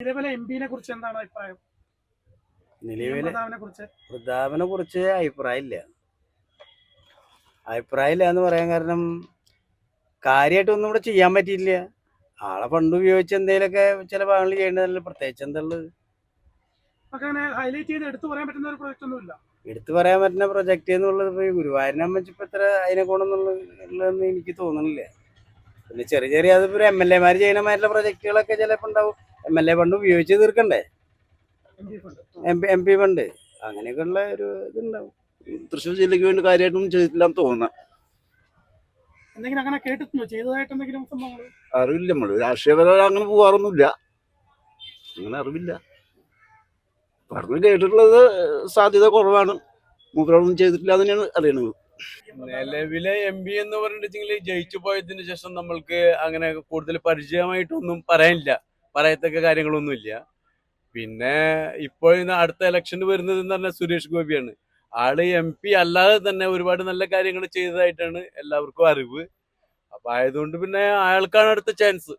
നിലവിലെ എം പിനെ കുറിച്ച് എന്താണ് അഭിപ്രായം? നിലവിലെ പ്രതാപനെ കുറിച്ച് പ്രതാപനെ കുറിച്ച് അഭിപ്രായമില്ല. അഭിപ്രായമില്ല എന്ന് പറയാൻ കാരണം കാര്യമായിട്ടൊന്നും ഇവിടെ ചെയ്യാൻ പറ്റിയില്ല ആളെ പണ്ട് ഉപയോഗിച്ച് എന്തെങ്കിലുമൊക്കെ ചില ഭാഗങ്ങളിൽ ചെയ്യേണ്ടതല്ല പ്രത്യേകിച്ച് എന്തുള്ളത് അങ്ങനെ ഹൈലൈറ്റ് ചെയ്ത് എടുത്തു പറയാൻ പറ്റുന്ന ഒരു ഒന്നുമില്ല. എടുത്തു പറയാൻ പറ്റുന്ന പ്രൊജക്റ്റ് എന്നുള്ളത് ഇപ്പോൾ ഈ ഗുരുവായൂരിനെ സംബന്ധിച്ച് ഇപ്പൊ എത്ര അതിനെ കൊണ്ടെന്നുള്ളതെന്ന് എനിക്ക് തോന്നുന്നില്ല പിന്നെ ചെറിയ ചെറിയ അതിപ്പോൾ എം എൽ എമാർ ചെയ്യണമായിട്ടുള്ള പ്രൊജക്റ്റുകളൊക്കെ ചിലപ്പോൾ ഉണ്ടാവും. എം എൽ എ ഫണ്ട് ഉപയോഗിച്ച് തീർക്കണ്ടേ? M P M P fund അങ്ങനെയൊക്കെയുള്ള ഒരു ഇതുണ്ടാവും. തൃശ്ശൂർ ജില്ലയ്ക്ക് വേണ്ടി കാര്യമായിട്ടൊന്നും ചെയ്തിട്ടില്ലാന്ന് തോന്നുന്നു. എന്തെങ്കിലും അങ്ങനെ കേട്ടിട്ടുണ്ടോ? ചെയ്തതായിട്ട് എന്തെങ്കിലും സംഭവങ്ങൾ അറിവില്ല നമ്മൾ. രാഷ്ട്രീയപരം അങ്ങനെ പോവാറൊന്നുമില്ല. അങ്ങനെ അറിവില്ല. പറഞ്ഞു കേട്ടിട്ടുള്ളത് സാധ്യത കുറവാണ്. മൂപ്പരൊന്നും ചെയ്തിട്ടില്ല തന്നെയാണ് അറിയണത്. നിലവിലെ എം പി എന്ന് പറഞ്ഞിട്ടുണ്ടെങ്കിൽ ജയിച്ചു പോയതിനു ശേഷം നമ്മൾക്ക് അങ്ങനെ കൂടുതൽ പരിചയമായിട്ടൊന്നും പറയാനില്ല. പറയത്തക്ക കാര്യങ്ങളൊന്നുമില്ല. പിന്നെ ഇപ്പോൾ അടുത്ത ഇലക്ഷന് വരുന്നത് എന്ന് പറഞ്ഞാൽ സുരേഷ് ഗോപിയാണ്. ആൾ എം പി അല്ലാതെ തന്നെ ഒരുപാട് നല്ല കാര്യങ്ങൾ ചെയ്തതായിട്ടാണ് എല്ലാവർക്കും അറിവ്. അപ്പൊ ആയതുകൊണ്ട് പിന്നെ അയാൾക്കാണ് അടുത്ത ചാൻസ്